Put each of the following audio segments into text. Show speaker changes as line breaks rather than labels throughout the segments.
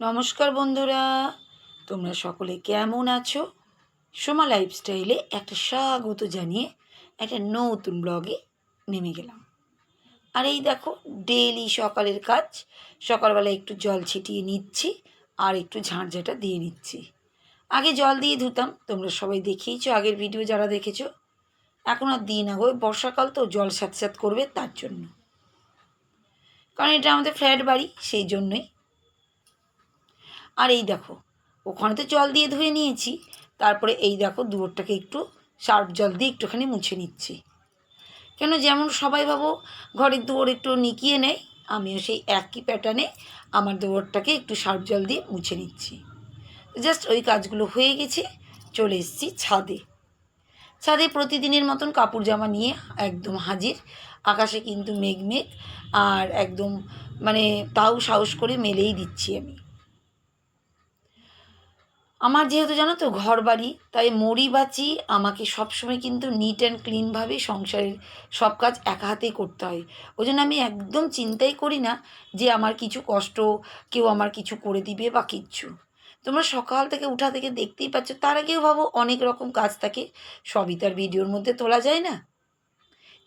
নমস্কার বন্ধুরা, তোমরা সকলে কেমন আছো? সোমা লাইফস্টাইলে একটা স্বাগত জানিয়ে একটা নতুন ব্লগে নেমে গেলাম। আর এই দেখো ডেলি সকালের কাজ, সকালবেলা একটু জল ছিটিয়ে নিচ্ছি আর একটু ঝাঁঝাটা দিয়ে নিচ্ছি। আগে জল দিয়ে ধুতাম, তোমরা সবাই দেখিয়েছো, আগের ভিডিও যারা দেখেছ। এখন আর দিই না গো বর্ষাকাল তো জল স্যাঁত করবে তার জন্য। কারণ এটা আমাদের ফ্ল্যাট বাড়ি, সেই জন্যই আর এই দেখো ওখানে তো জল দিয়ে ধুয়ে নিয়েছি, তারপরে এই দেখো দুয়ারটাকে একটু সার্ফ জল দিয়ে একটুখানি মুছে নিচ্ছি। কেন যেমন সবাই ভাবো, ঘরের দুয়ার একটু নিকিয়ে নেয়, আমিও সেই একই প্যাটার্নে আমার দুয়ারটাকে একটু সার্ফ জল দিয়ে মুছে নিচ্ছি। জাস্ট ওই কাজগুলো হয়ে গেছে, চলে এসেছি ছাদে। ছাদে প্রতিদিনের মতন কাপড় জামা নিয়ে একদম হাজির, আকাশে কিন্তু মেঘ মেঘ, আর একদম মানে তাও সাহস করে মেলেই দিচ্ছি আমি। আমার যেহেতু জানো তো ঘর বাড়ি তাই মরি বাঁচি আমাকে সবসময় কিন্তু নিট অ্যান্ড ক্লিনভাবে সংসারের সব কাজ একা হাতেই করতে হয়। ওই জন্য আমি একদম চিন্তাই করি না যে আমার কিছু কষ্ট কেউ আমার কিছু করে দিবে বা কিচ্ছু। তোমরা সকাল থেকে উঠা থেকে দেখতেই পাচ্ছ, তার আগেও ভাবো অনেক রকম কাজ থাকে, সবই তার ভিডিওর মধ্যে তোলা যায় না।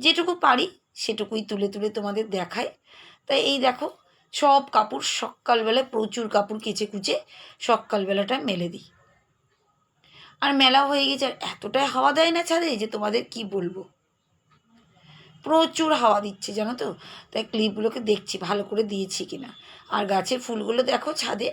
যেটুকু পারি সেটুকুই তুলে তুলে তোমাদের দেখায় তাই এই দেখো সব কাপড় সকালবেলায় প্রচুর কাপড় কেচে কুচে সকালবেলাটা মেলে দিই। আর মেলা হয়ে গেছে, আর এতটাই হাওয়া দেয় না ছাদে যে তোমাদের কি বলব? প্রচুর হাওয়া দিচ্ছে, জানো তো? তাই ক্লিপগুলোকে দেখছি, ভালো করে দিয়েছি কিনা। আর গাছের ফুলগুলো দেখো ছাদে,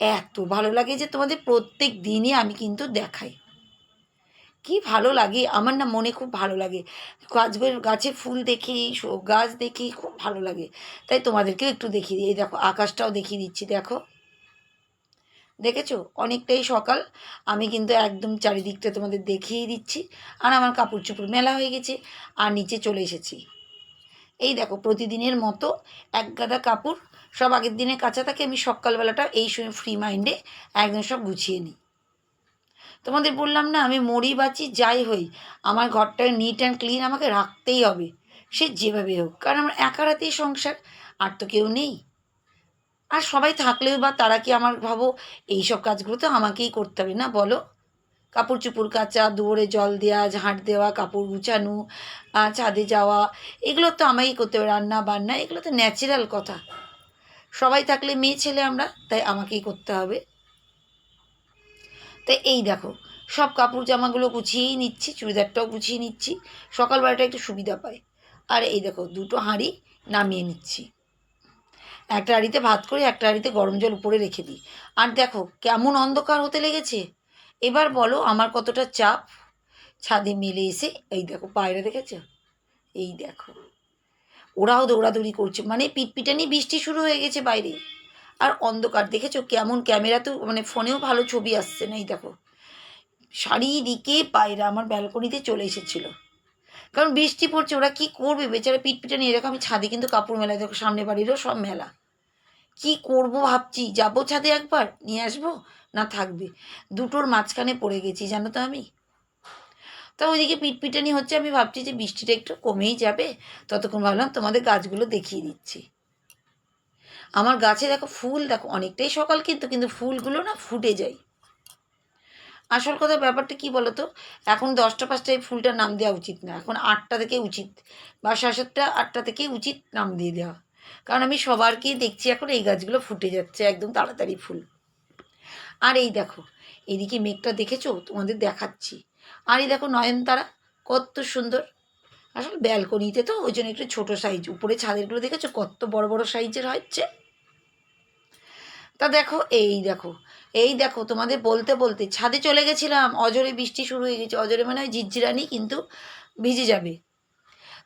এত ভালো লাগে যে তোমাদের প্রত্যেক দিনই আমি কিন্তু দেখাই। কি ভালো লাগে? আমার না মনে খুব ভালো লাগে। গাছগুলো গাছে ফুল দেখি গাছ দেখি, খুব ভালো লাগে। তাই তোমাদেরকেও একটু দেখিয়ে দিই। এই দেখো, আকাশটাও দেখিয়ে দিচ্ছি, দেখো। দেখেছ? অনেকটাই সকাল। আমি কিন্তু একদম চারিদিকটা তোমাদের দেখিয়ে দিচ্ছি। আর আমার কাপড় চোপড় মেলা হয়ে গেছে। আর নিচে চলে এসেছি। এই দেখো, প্রতিদিনের মতো এক গাদা কাপড়। সব আগের দিনে কাঁচা থাকে। আমি সকালবেলাটা এই সময় ফ্রি মাইন্ডে একদম সব গুছিয়ে নিই। তোমাদের বললাম না, আমি মরি বাঁচি, যাই হই। আমার ঘরটা নিট অ্যান্ড ক্লিন আমাকে রাখতেই হবে। সে যেভাবে হোক, কারণ আমার একা রাতেই সংসার, আর তো কেউ নেই। আর সবাই থাকলেও বা তারা কি আমার ভাবো, এইসব কাজগুলো তো আমাকেই করতে হবে না, বলো? কাপড় চুপড় কাচা, দুয়ারে জল দেওয়া ঝাঁট দেওয়া, কাপড় গুছানো ছাদে যাওয়া, এগুলো তো আমাকেই করতে হবে, রান্না বান্না, এগুলো তো ন্যাচারাল কথা। সবাই থাকলে মেয়ে ছেলে আমরা, তাই আমাকেই করতে হবে। তাই এই দেখো, সব কাপড় জামাগুলো গুছিয়েই নিচ্ছি, চুড়িদারটাও গুছিয়ে নিচ্ছি সকালবেলাটা একটু সুবিধা পায়। আর এই দেখো, দুটো হাঁড়ি নামিয়ে নিচ্ছি। একটা হাঁড়িতে ভাত করে, একটা হাঁড়িতে গরম জল উপরে রেখে দিই। আর দেখো, কেমন অন্ধকার হতে লেগেছে। এবার বলো, আমার কতটা চাপ? ছাদে মেলে এসে, এই দেখো, পায়রা দেখেছ? এই দেখো। ওরাও দৌড়াদৌড়ি করছে মানে পিটপিটানি বৃষ্টি শুরু হয়ে গেছে বাইরে। আর অন্ধকার। দেখেছ কেমন ক্যামেরা তো মানে ফোনেও ভালো ছবি আসছে না, এই দেখো। চারিদিকে পায়রা আমার ব্যালকনিতে চলে এসেছিল। কারণ বৃষ্টি পড়ছে, ওরা কি করবে? বেচারা পিটপিটা নিয়ে এরকম আমি ছাদে কিন্তু কাপড় মেলা দেখো সামনে বাড়িরও সব মেলা। কি করব ভাবছি? যাব ছাদে একবার? নিয়ে আসব? না থাকবে। দুটোর মাঝখানে পড়ে গেছি, জানো তো আমি। তা ওইদিকে পিটপিটানি হচ্ছে, আমি ভাবছি যে বৃষ্টিটা একটু কমেই যাবে। ততক্ষণ ভাবলাম তোমাদের গাছগুলো দেখিয়ে দিচ্ছি। আমার গাছে দেখো ফুল, দেখো অনেকটাই সকাল কিন্তু কিন্তু ফুলগুলো না ফুটে যায়। আসল কথা ব্যাপারটা কি বলতো? এখন দশটা পাঁচটায় ফুলটার নাম দেওয়া উচিত না। এখন আটটা থেকে উচিত বা সাতটা, আটটা থেকে উচিত নাম দিয়ে দেওয়া। কারণ আমি সবারকেই দেখছি এখন এই গাছগুলো ফুটে যাচ্ছে, একদম তাড়াতাড়ি ফুল। আর এই দেখো, এদিকে মেঘটা দেখেছ? তোমাদের দেখাচ্ছি। আর এই দেখো নয়নতারা, কত সুন্দর। আসলে ব্যালকনিতে তো ওই জন্য একটু ছোটো সাইজ উপরে ছাদেরগুলো দেখেছ? কত বড় বড় সাইজের হচ্ছে তা দেখো, এই দেখো এই দেখো, তোমাদের বলতে বলতে ছাদে চলে গেছিলাম, অজরে বৃষ্টি শুরু হয়ে গেছে। অজরে মানে হয় ঝিরঝিরানি, কিন্তু ভিজে যাবে।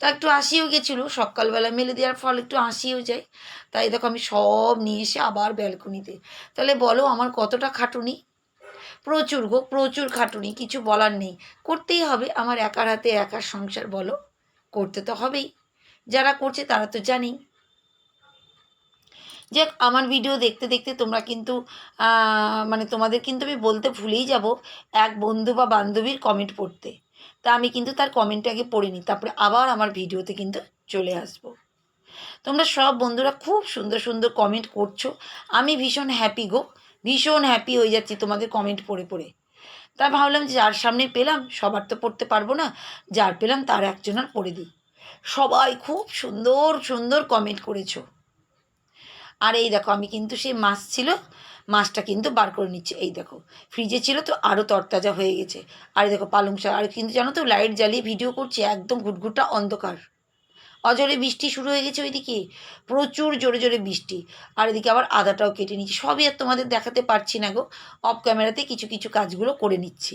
তা একটু আসিও গেছিল, সকালবেলা মেলে দেওয়ার ফল একটু আসিও যায়। তাই দেখো আমি সব নিয়ে এসে আবার ব্যালকনিতে তাহলে বলো, আমার কতটা খাটুনি? প্রচুর গো, প্রচুর খাটুনি, কিছু বলার নেই। করতেই হবে, আমার একার হাতে একার সংসার, বলো। করতে তো হবেই। যারা করছে তারা তো জানি। যে আমার ভিডিও দেখতে দেখতে তোমরা কিন্তু মানে তোমাদের কিন্তু আমি বলতে ভুলেই যাব এক বন্ধু বা বান্ধবীর কমেন্ট পড়তে। তা আমি কিন্তু তার কমেন্টটা আগে পড়ে নিই, তারপরে আবার আমার ভিডিওতে কিন্তু চলে আসব। তোমরা সব বন্ধুরা খুব সুন্দর সুন্দর কমেন্ট করছ। আমি ভীষণ হ্যাপি গো। ভীষণ হ্যাপি হয়ে যাচ্ছি তোমাদের কমেন্ট পড়ে পড়ে। তা ভাবলাম যে যার সামনে পেলাম, সবার তো পড়তে পারব না, যার পেলাম তার একজনের পড়ে দিই। সবাই খুব সুন্দর সুন্দর কমেন্ট করেছ। আর এই দেখো, আমি কিন্তু সেই মাছ ছিল, মাছটা কিন্তু বার করে নিচ্ছে। এই দেখো ফ্রিজে ছিল তো আরও তরতাজা হয়ে গেছে। আর দেখো, পালং শাক, আর কিন্তু জানো তো লাইট জ্বালিয়ে ভিডিও করছি, একদম ঘুটঘুটা অন্ধকার। অজরে বৃষ্টি শুরু হয়ে গেছে ওইদিকে। প্রচুর জোরে জোরে বৃষ্টি। আর এদিকে আবার আদাটাও কেটে নিচ্ছি। সবই আর তোমাদের দেখাতে পারছি না গো। অফ ক্যামেরাতে কিছু কিছু কাজগুলো করে নিচ্ছি।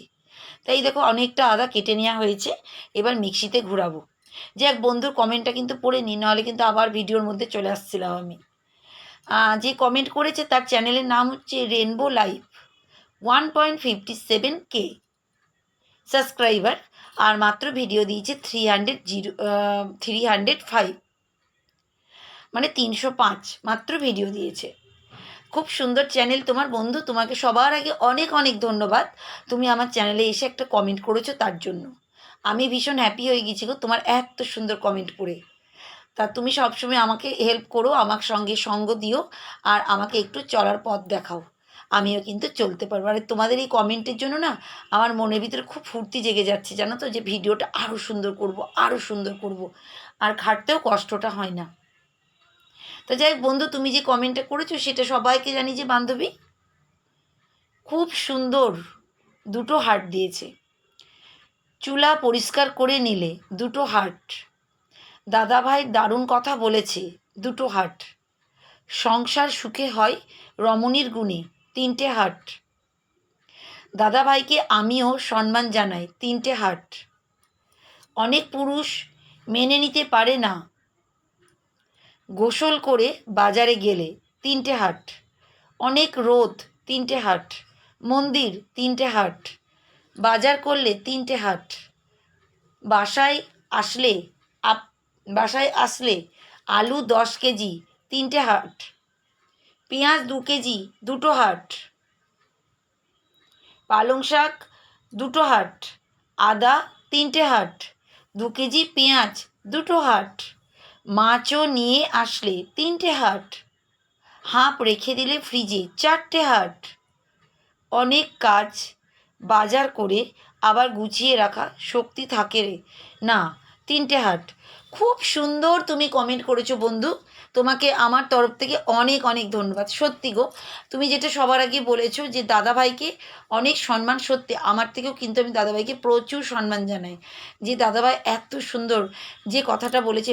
তাই দেখো, অনেকটা আদা কেটে নেওয়া হয়েছে। এবার মিক্সিতে ঘোরাবো। যে এক বন্ধুর কমেন্টটা কিন্তু পড়ে নি, নাহলে কিন্তু আবার ভিডিওর মধ্যে চলে আসছিলাম আমি। যে কমেন্ট করেছে তার চ্যানেলের নাম হচ্ছে rainbow live one point fifty seven K subscriber আর মাত্র ভিডিও দিয়েছে three hundred zero three hundred five মানে তিনশো পাঁচ মাত্র ভিডিও দিয়েছে। খুব সুন্দর চ্যানেল তোমার বন্ধু, তোমাকে সবার আগে অনেক অনেক ধন্যবাদ। তুমি আমার চ্যানেলে এসে একটা কমেন্ট করেছ তার জন্য। আমি ভীষণ হ্যাপি হয়ে গেছি গো তোমার এত সুন্দর কমেন্ট পড়ে তা তুমি সবসময় আমাকে হেল্প করো আমার সঙ্গে সঙ্গ দিও, আর আমাকে একটু চলার পথ দেখাও। আমিও কিন্তু চলতে পারব। আর তোমাদের এই কমেন্টের জন্য না আমার মনের ভিতরে খুব ফুর্তি জেগে যাচ্ছে, জানো তো? যে ভিডিওটা আরও সুন্দর করব আরও সুন্দর করব। আর খাটতেও কষ্টটা হয় না। তো যাই বন্ধু, তুমি যে কমেন্টটা করেছ সেটা সবাইকে জানি যে, বান্ধবী, খুব সুন্দর দুটো হার্ট দিয়েছে। চুলা পরিষ্কার করে নিলে দুটো হার্ট দাদা ভাই দারুণ কথা বলেছে, দুটো হাট সংসার সুখে হয় রমণীর গুণে। তিনটে হাট। দাদা ভাইকে আমিও সম্মান জানাই, তিনটে হাট। অনেক পুরুষ মেনে নিতে পারে না। গোসল করে বাজারে গেলে তিনটে হাট। অনেক রোদ, তিনটে হাট। মন্দির, তিনটে হাট। বাজার করলে তিনটে হাট। বাসায় আসলে আপ বাসায় আসলে আলু দশ কেজি, তিনটে হাট। পেঁয়াজ দু কেজি, দুটো হাট পালং শাক, দুটো হাট আদা, তিনটে হাট দু কেজি পেঁয়াজ, দুটো হাট মাছও নিয়ে আসলে তিনটে হাট হাঁপ রেখে দিলে ফ্রিজে চারটে হাট অনেক কাজ বাজার করে আবার গুছিয়ে রাখা শক্তি থাকে না, তিনটে হাট খুব সুন্দর তুমি কমেন্ট করেছ বন্ধু। তোমাকে আমার তরফ থেকে অনেক অনেক ধন্যবাদ। সত্যি গো, তুমি যেটা সবার আগে বলেছ যে দাদাভাইকে অনেক সম্মান, সত্যি আমার থেকেও কিন্তু আমি দাদাভাইকে প্রচুর সম্মান জানাই। যে দাদাভাই এত সুন্দর যে কথাটা বলেছে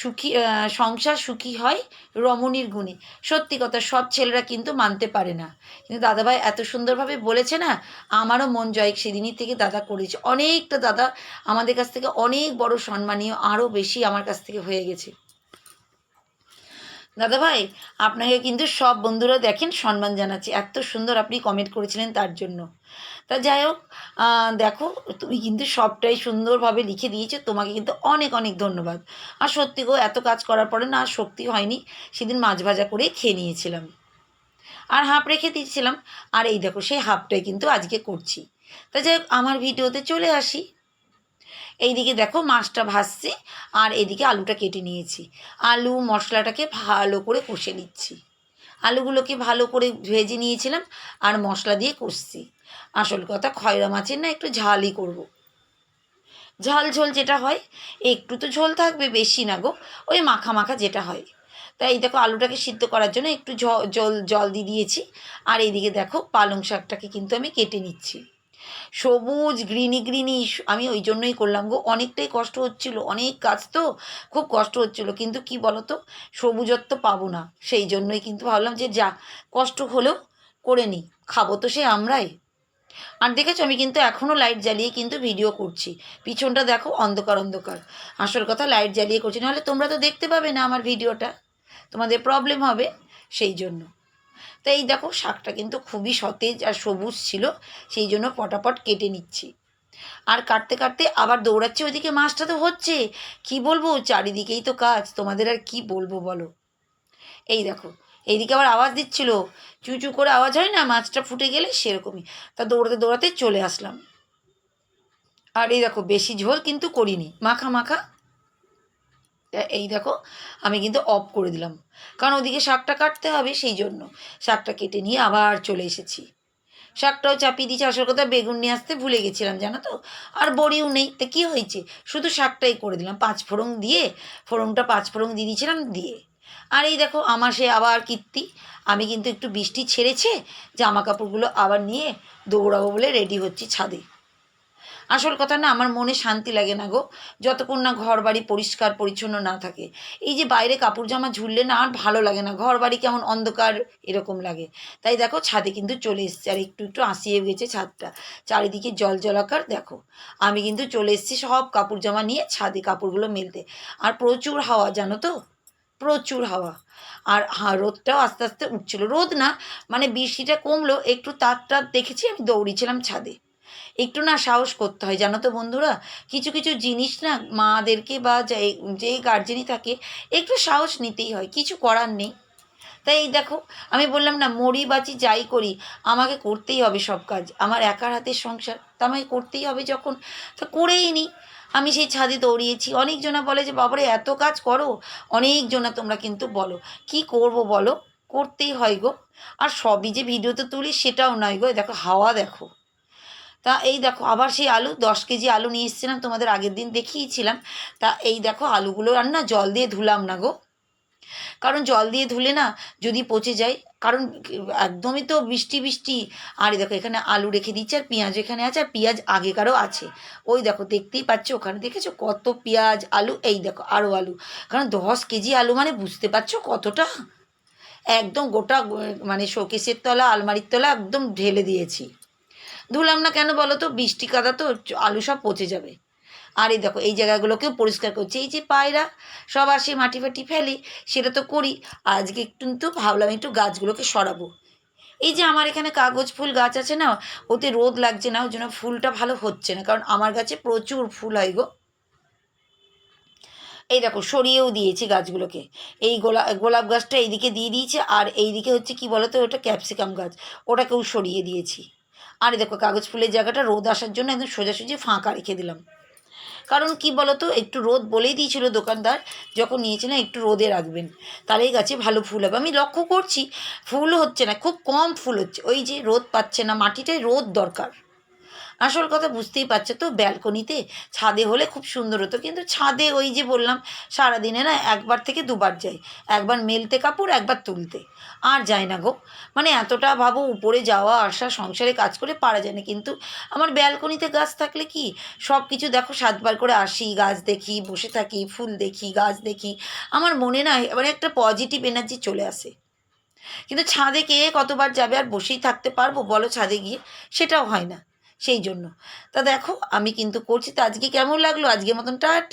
সুখী সংসার সুখী হয় রমণীর গুণে। সত্যি কথা, সব ছেলেরা কিন্তু মানতে পারে না। কিন্তু দাদাভাই এত সুন্দরভাবে বলেছে না, আমারও মন জয় সেদিনই থেকে দাদা করেছে। অনেকটা দাদা আমাদের কাছ থেকে অনেক বড় সম্মানীয়, আরও বেশি আমার কাছ থেকে হয়ে গেছে। দাদা ভাই, আপনাকে কিন্তু সব বন্ধুরা দেখেন সম্মান জানাচ্ছি। এত সুন্দর আপনি কমেন্ট করেছিলেন তার জন্য। তা যাই হোক দেখো, তুমি কিন্তু সবটাই সুন্দরভাবে লিখে দিয়েছ। তোমাকে কিন্তু অনেক অনেক ধন্যবাদ। আর সত্যি গো, এত কাজ করার পরে না শক্তি হয়নি। সেদিন মাছ ভাজা করে খেয়ে নিয়েছিলাম। আর হাফ রেখে দিয়েছিলাম। আর এই দেখো, সেই হাফটাই কিন্তু আজকে করছি। তা যাই হোক, আমার ভিডিওতে চলে আসি। এইদিকে দেখো মাছটা ভাজছি, আর এদিকে আলুটা কেটে নিয়েছি। আলু মশলাটাকে ভালো করে কষে নিচ্ছি। আলুগুলোকে ভালো করে ভেজে নিয়েছিলাম আর মশলা দিয়ে কষছি। আসল কথা খয়রা মাছের না একটু ঝালই করব। ঝাল ঝোল যেটা হয়, একটু তো ঝোল থাকবে, বেশি না গো, ওই মাখা মাখা যেটা হয়। তাই দেখো আলুটাকে সিদ্ধ করার জন্য একটু জল জল দিয়ে দিয়েছি। আর এইদিকে দেখো পালং শাকটাকে কিন্তু আমি কেটে নিচ্ছি। সবুজ গ্রিনি গ্রিনি আমি ওই জন্যই করলাম গো। অনেকটাই কষ্ট হচ্ছিল। অনেক কাজ তো খুব কষ্ট হচ্ছিল। কিন্তু কি বলতো? সবুজত্ব পাবো না। সেই জন্যই কিন্তু ভাবলাম যে যা, কষ্ট হলেও করে নিই খাব তো সে আমরাই। আর দেখেছ, আমি কিন্তু এখনও লাইট জ্বালিয়ে কিন্তু ভিডিও করছি। পিছনটা দেখো, অন্ধকার অন্ধকার। আসল কথা লাইট জ্বালিয়ে করছি। নাহলে তোমরা তো দেখতে পাবে না আমার ভিডিওটা তোমাদের প্রবলেম হবে সেই জন্য। তো এই দেখো শাকটা কিন্তু খুবই সতেজ আর সবুজ ছিল, সেই জন্য পটাপট কেটে নিচ্ছি। আর কাটতে কাটতে আবার দৌড়াচ্ছে ওইদিকে, মাছটা তো হচ্ছে। কি বলব, চারিদিকেই তো কাজ, তোমাদের আর কি বলব বলো? এই দেখো, এইদিকে আবার আওয়াজ দিচ্ছিল চুচু করে আওয়াজ হয় না, মাছটা ফুটে গেলে সেরকমই। তা দৌড়াতে দৌড়াতে চলে আসলাম। আর এই দেখো, বেশি ঝোল কিন্তু করিনি, মাখা মাখা এই দেখো, আমি কিন্তু অফ করে দিলাম। কারণ ওদিকে শাকটা কাটতে হবে সেই জন্য। শাকটা কেটে নিয়ে আবার চলে এসেছি। শাকটাও চাপিয়ে দিয়েছি। আসল কথা, বেগুন নিয়ে আসতে ভুলে গেছিলাম, জানো তো? আর বড়িও নেই। তা কী হয়েছে? শুধু শাকটাই করে দিলাম। পাঁচ ফোড়ন দিয়ে, ফোড়নটা পাঁচ ফোড়ন দিয়ে দিয়েছিলাম, দিয়ে। আর এই দেখো, আমার সে আবার কীর্তি। আমি কিন্তু একটু বৃষ্টি ছেড়েছে, জামা কাপড়গুলো আবার নিয়ে দৌড়াবো বলে রেডি হচ্ছি ছাদে। আসল কথা না, আমার মনে শান্তি লাগে না গো। যতক্ষণ না ঘর বাড়ি পরিষ্কার, পরিচ্ছন্ন না থাকে। এই যে বাইরে কাপড় জামা ঝুললে না আর ভালো লাগে না ঘর বাড়ি কেমন অন্ধকার এরকম লাগে। তাই দেখো, ছাদে কিন্তু চলে এসছে। আর একটু একটু আসিয়ে গেছে ছাদটা। চারিদিকে জল জলাকার, দেখো। আমি কিন্তু চলে এসেছি সব কাপড় জামা নিয়ে ছাদে কাপড়গুলো মেলতে। আর প্রচুর হাওয়া, জানো তো? প্রচুর হাওয়া। আর হা, রোদটাও আস্তে আস্তে উঠছিল। রোদ না মানে বৃষ্টিটা কমলো, একটু তারটা দেখেছি, আমি দৌড়িয়েছিলাম ছাদে। একটু না সাহস করতে হয়, জানো তো বন্ধুরা? কিছু কিছু জিনিস না মাদেরকে বা যে যেই গার্জেনই থাকে, একটু সাহস নিতেই হয়, কিছু করার নেই। তাই এই দেখো, আমি বললাম না, মরি বাঁচি যাই করি, আমাকে করতেই হবে সব কাজ, আমার একার হাতের সংসার তা আমাকে করতেই হবে যখন, তা করেই নিই আমি সেই ছাদে দৌড়িয়েছি, অনেকজনা বলে যে, বাবারে, এত কাজ করো। অনেকজনা তোমরা কিন্তু বলো, কি করব বলো? করতেই হয় গো। আর সবই যে ভিডিওতে তুলি, সেটাও নয় গো দেখো হাওয়া দেখো। তা এই দেখো, আবার সেই আলু, দশ কেজি আলু নিয়ে এসেছিলাম, তোমাদের আগের দিন দেখিয়েছিলাম। তা এই দেখো, আলুগুলো আর না জল দিয়ে ধুলাম না গো। কারণ জল দিয়ে ধুলে না যদি পচে যায়, কারণ একদমই তো বৃষ্টি বৃষ্টি আর দেখো, এখানে আলু রেখে দিচ্ছে, আর পেঁয়াজ এখানে আছে, আর পেঁয়াজ আগেকারও আছে। ওই দেখো, দেখতেই পাচ্ছ, ওখানে দেখেছ কত পেঁয়াজ আলু, এই দেখো আরও আলু। কারণ দশ কেজি আলু মানে বুঝতে পারছ কতটা? একদম গোটা মানে শোকেসের তলা, আলমারির তলা একদম ঢেলে দিয়েছি। ধুলাম না কেন বলো তো? বৃষ্টি কাদা তো আলু সব পচে যাবে। আর এই দেখো, এই জায়গাগুলোকেও পরিষ্কার করছি। এই যে পায়রা, সব আসে মাটি ফাটি ফেলে, সেটা তো করি। আজকে একটু কিন্তু ভাবলাম একটু গাছগুলোকে সরাবো। এই যে আমার এখানে কাগজ ফুল গাছ আছে না, ওতে রোদ লাগছে না, ওই জন্য ফুলটা ভালো হচ্ছে না, কারণ আমার গাছে প্রচুর ফুল হয় গো। এই দেখো, সরিয়েও দিয়েছি গাছগুলোকে। এই গোলাপ গোলাপ গাছটা এইদিকে দিয়ে দিয়েছে, আর এইদিকে হচ্ছে কি বলতো, ওটা ক্যাপসিকাম গাছ, ওটাকেও সরিয়ে দিয়েছি। আর দেখো, কাগজ ফুলের জায়গাটা রোদ আসার জন্য একদম সোজাসুজি ফাঁকা রেখে দিলাম। কারণ কি বলতো, একটু রোদ বলেই দিয়েছিল দোকানদার, যখন নিয়েছিলাম একটু রোদে রাখবেন। তাহলে এই গাছে ভালো ফুল হবে। আমি লক্ষ্য করছি, ফুল হচ্ছে না, খুব কম ফুল হচ্ছে। ওই যে রোদ পাচ্ছে না মাটিটাই রোদ দরকার। আসল কথা বুঝতেই পারছ তো, ব্যালকনিতে ছাদে হলে খুব সুন্দর হতো। কিন্তু ছাদে ওই যে বললাম, সারাদিনে না একবার থেকে দুবার যাই। একবার মেলতে কাপড়, একবার তুলতে। আর যায় না গো। মানে এতটা ভাবো উপরে যাওয়া, আসা, সংসারে কাজ করে পারা যায় না। কিন্তু আমার ব্যালকনিতে গাছ থাকলে কি সব কিছু দেখো সাতবার করে আসি, গাছ দেখি, বসে থাকি, ফুল দেখি, গাছ দেখি। আমার মনে না মানে একটা পজিটিভ এনার্জি চলে আসে। কিন্তু ছাদে কে কতবার যাবে আর বসেই থাকতে পারব? বলো ছাদে গিয়ে। সেটাও হয় না। সেই জন্য। তা দেখো আমি কিন্তু করছি তো আজকে কেমন লাগল? আজকের মতন টাটা।